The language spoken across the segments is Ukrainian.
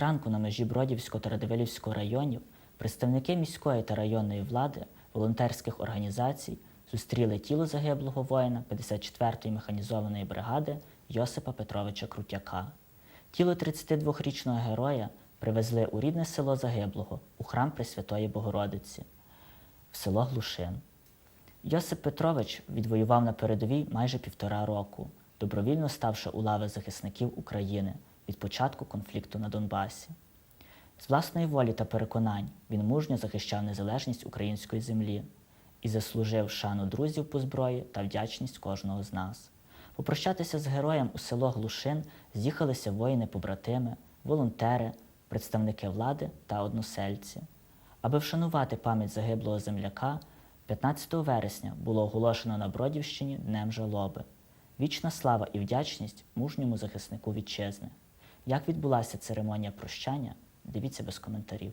зранку на межі Бродівського та Радивилівського районів представники міської та районної влади, волонтерських організацій зустріли тіло загиблого воїна 54-ї механізованої бригади Йосипа Петровича Крутяка. Тіло 32-річного героя привезли у рідне село загиблого у храм Пресвятої Богородиці в село Глушин. Йосип Петрович відвоював на передовій майже півтора року, добровільно ставши у лави захисників України від початку конфлікту на Донбасі. З власної волі та переконань він мужньо захищав незалежність української землі і заслужив шану друзів по зброї та вдячність кожного з нас. Попрощатися з героєм у село Глушин з'їхалися воїни-побратими, волонтери, представники влади та односельці. Аби вшанувати пам'ять загиблого земляка, 15 вересня було оголошено на Бродівщині Днем жалоби. Вічна слава і вдячність мужньому захиснику вітчизни. Як відбулася церемонія прощання, дивіться без коментарів.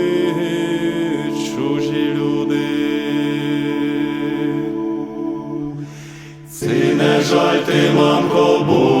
Не мамко, буде,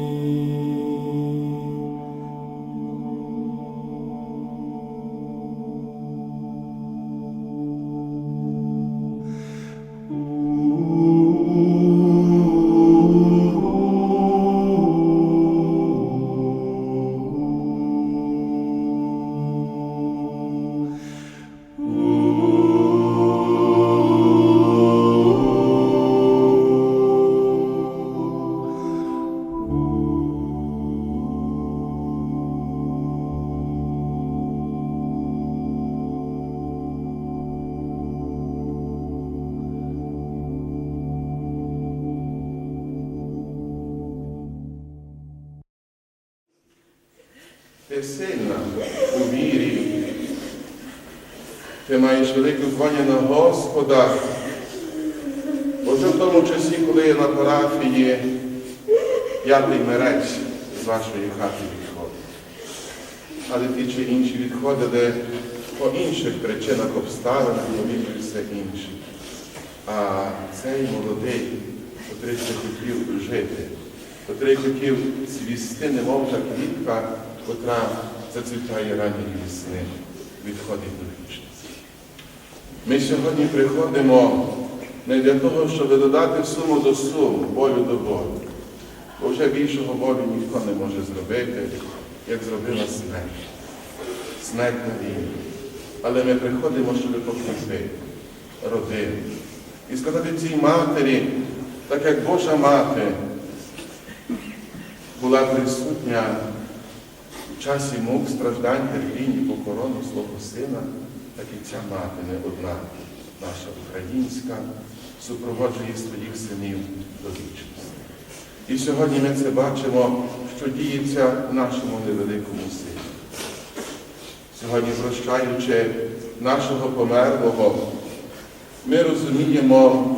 Ти у вірі. Ти маєш велике звання на Господа. Бо вже в тому часі, коли я на парафії, п'ятий мерець з вашої хати відходить. Але ті чи інші відходили по інших причинах, обставинах, повірю все інше. А цей молодий, котрий хотів жити, котрий хотів цвісти, немов та квітка, котра зацвітає ранньої весни, відходить до вічності. Ми сьогодні приходимо не для того, щоб додати суму до суму, болю до болю. Бо вже більшого болю ніхто не може зробити, як зробила смерть. Смерть на війні. Але ми приходимо, щоб покріпити родину. І сказати цій матері, так як Божа мати була присутня в часі мук, страждань, терпінь і покорону свого сина, так і ця мати не одна, наша українська, супроводжує своїх синів до вічності. І сьогодні ми це бачимо, що діється в нашому невеликому селі. Сьогодні, прощаючи нашого померлого, ми розуміємо,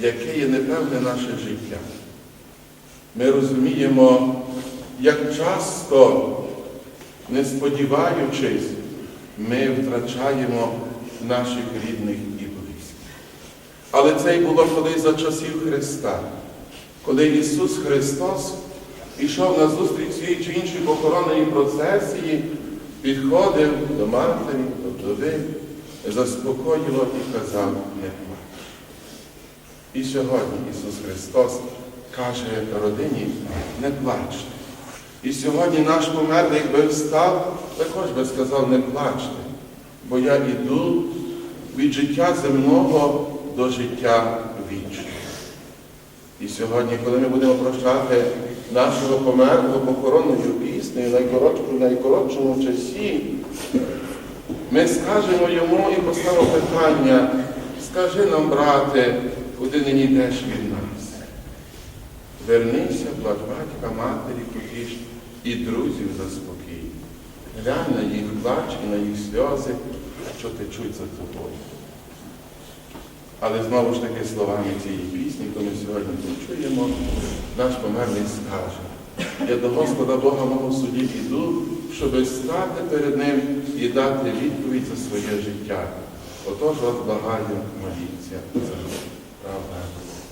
яке є непевне наше життя. Ми розуміємо, як часто, не сподіваючись, ми втрачаємо наших рідних і близьких. Але це й було колись за часів Христа, коли Ісус Христос пішов на зустріч цієї чи іншої похоронної процесії, підходив до матері, до вдови, заспокоїло і казав, не плач. І сьогодні Ісус Христос каже родині, не плачте. І сьогодні наш померлий, якби встав, також би сказав, не плачте, бо я йду від життя земного до життя вічного. І сьогодні, коли ми будемо прощати нашого померлого похоронною піснею найкоротшому, найкоротшому часі, ми скажемо йому і поставимо питання, скажи нам, брате, куди нині йдеш від нас? Вернися, плач батька, матері, потіш і друзів заспокій. Глянь на їх плач і на їх сльози, що течуть за тобою. Але знову ж таки словами цієї пісні, яку ми сьогодні почуємо, наш померлий скаже, я до Господа Бога мого суді іду, щоб стати перед Ним і дати відповідь за своє життя. Отож вас благаю, моліться. Правда?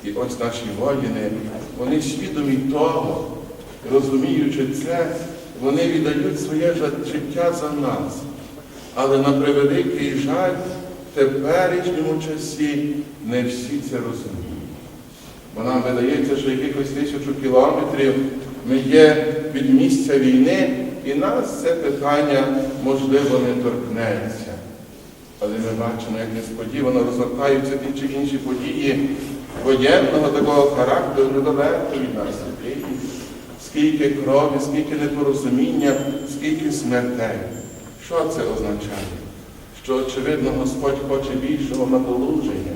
І ось наші воїни, вони свідомі того, розуміючи це, вони віддають своє життя за нас. Але на превеликий жаль, в теперішньому часі не всі це розуміють. Бо нам видається, що якихось тисячу кілометрів ми є від місця війни, і нас це питання можливо не торкнеться. Але ми бачимо, як несподівано розгортаються ті чи інші події воєнного такого характеру недалеко від нас. людей. Скільки крові, скільки непорозуміння, скільки смертей. Що це означає? Що, очевидно, Господь хоче більшого надолуження,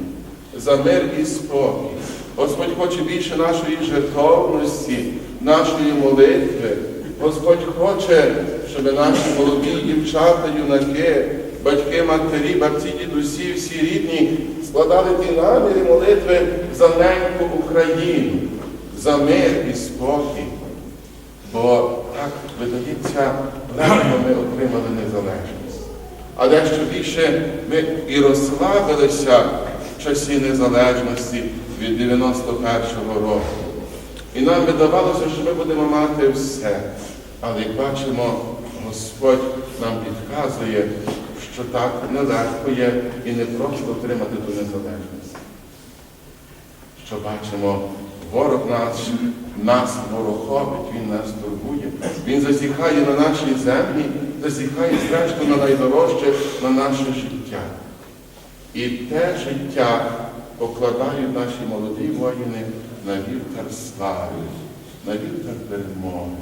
за мир і спокій. Господь хоче більше нашої жертовності, нашої молитви. Господь хоче, щоб наші молоді дівчата, юнаки, батьки, матері, бабці, дідусі, всі рідні складали ті наміри молитви за неньку Україну, за мир і спокій. Бо так, видається, легко ми отримали незалежність. А дещо більше ми і розслабилися в часі незалежності від 91-го року. І нам видавалося, що ми будемо мати все. Але як бачимо, Господь нам підказує, що так нелегко є і не просто отримати ту незалежність. Що бачимо, ворог наш, нас вороховить, він нас турбує. Він засіхає на нашій землі, засіхає зрештою на найдорожче на наше життя. І те життя покладають наші молоді воїни на вівтар слави, на вівтар перемоги,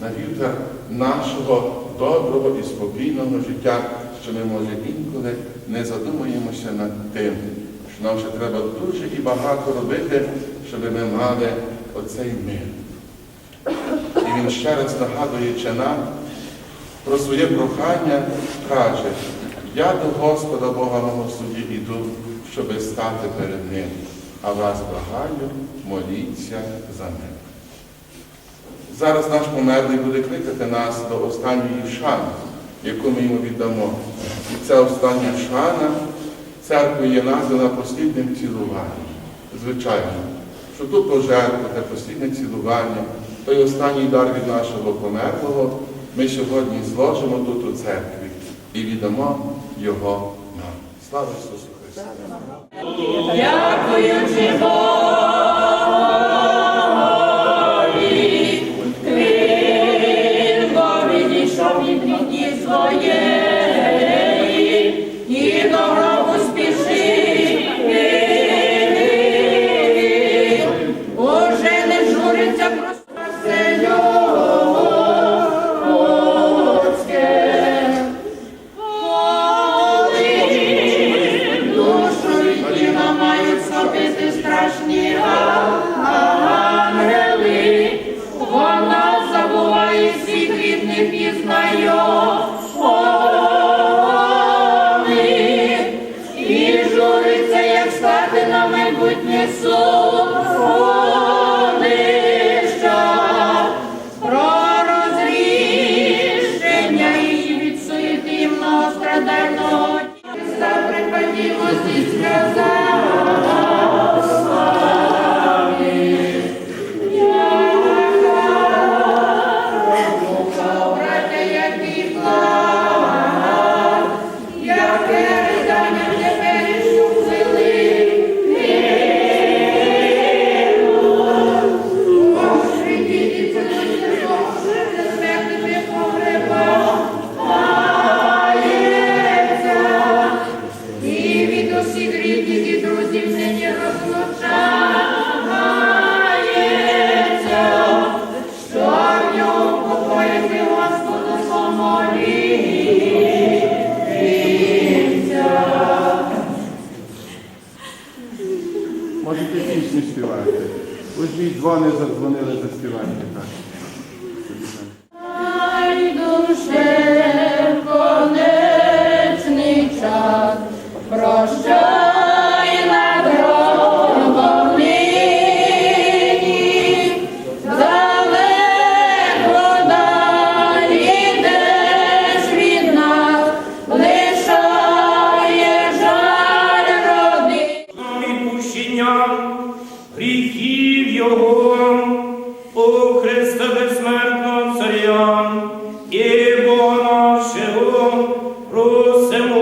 на вівтар нашого доброго і спокійного життя, що ми, може, інколи не задумуємося над тим, що нам ще треба дуже і багато робити, щоб ми мали оцей мир. І він ще раз нагадуючи нам, про своє прохання каже, я до Господа Бога мого суді іду, щоби стати перед Ним, а вас благаю, моліться за мене. Зараз наш померлий буде кликати нас до останньої шани, яку ми йому віддамо. І ця остання шана церкви є названа послідним цілуванням. Звичайно, що ту пожертву, те постійне цілування, той останній дар від нашого померлого ми сьогодні зложимо тут у церкві і віддамо його нам. Слава Ісусу Христу! Дякую, Богові, Можете пісню співати. Ось дзвони задзвонили, заспівайте так. Senhor.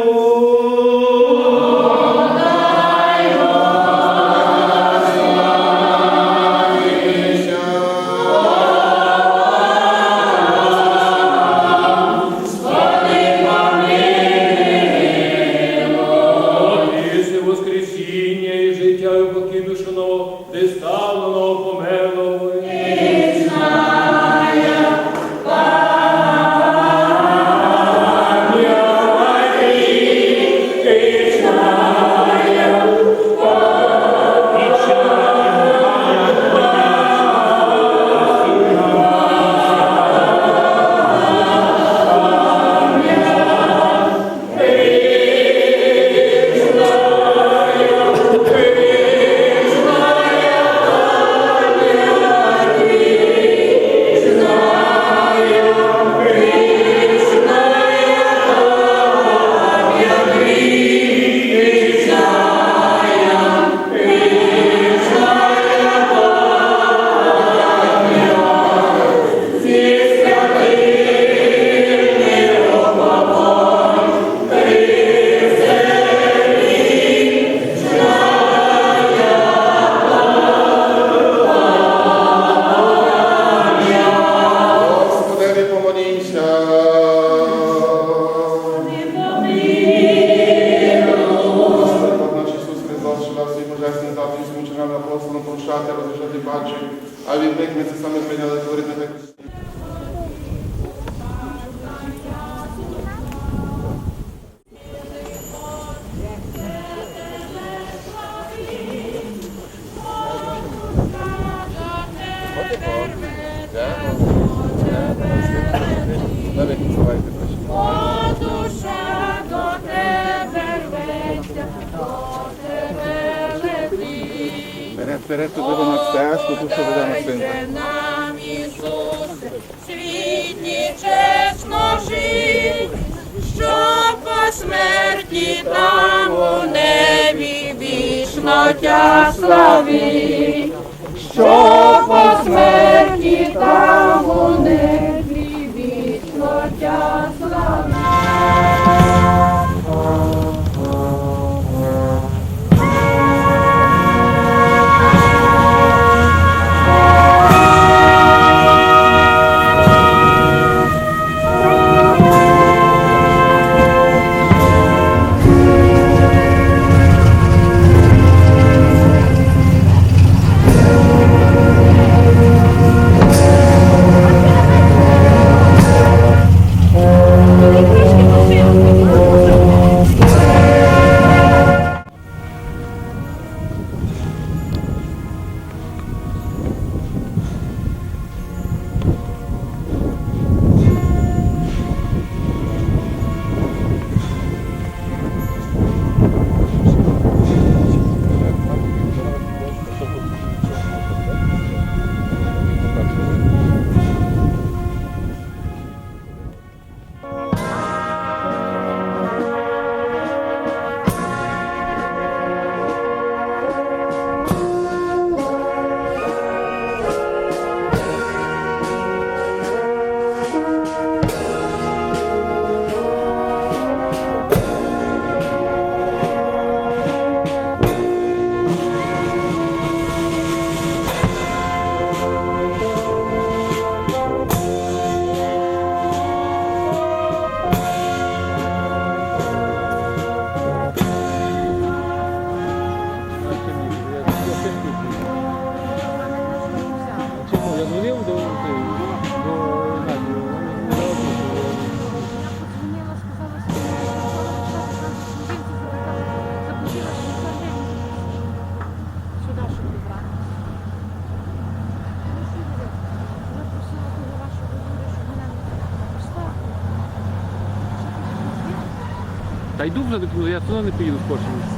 Вперед туди на стежку, ту, що веде на синку. нам, Ісусе, світі чесно жить, що по смерті там у небі вічно тя славить, що по смерті там у небі вічно тя славить. Йду вже, я туди не поїду в місце.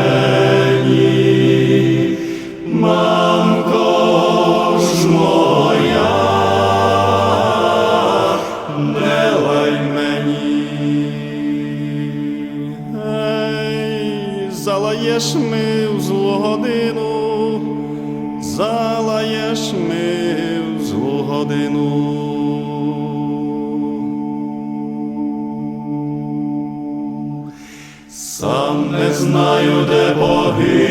де